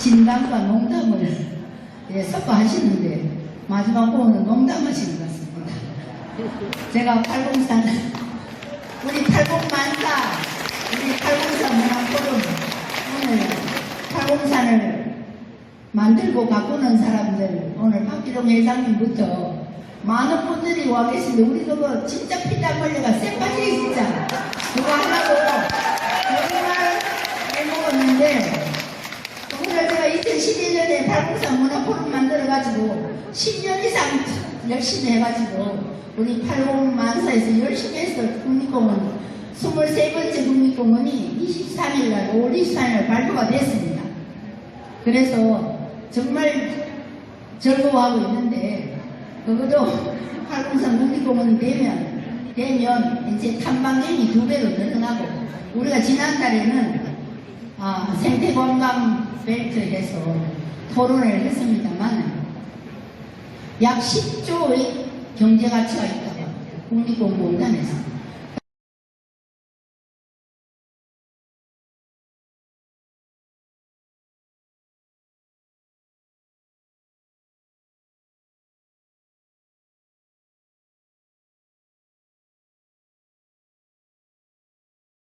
진담과 농담을 예, 섞어 하시는데 마지막 부분은 농담하시는 것 같습니다. 제가 팔공산 우리 팔공만사 우리 팔공산 문화포럼 오늘 팔공산을 만들고 가꾸는 사람들 오늘 박기동 회장님부터 많은 분들이 와 계신데 우리 그거 진짜 피땀 흘려가 쎄빠지게 진짜 그거 하려고 정말 해먹었는데 오늘 제가 2011년에 팔공산 문화 포럼 만들어가지고 10년 이상 열심히 해가지고 우리 팔공만사에서 열심히 해서 국립공원 23번째 국립공원이 23일날 5월 23일 발표가 됐습니다. 그래서 정말 즐거워하고 있는데 그것도 팔공산 국립공원이 되면 되면 이제 탐방객이 두 배로 늘어나고 우리가 지난달에는 아, 생태관광 벨트에서 토론을 했습니다만 약 10조의 경제가치가 있다고 국립공원단에서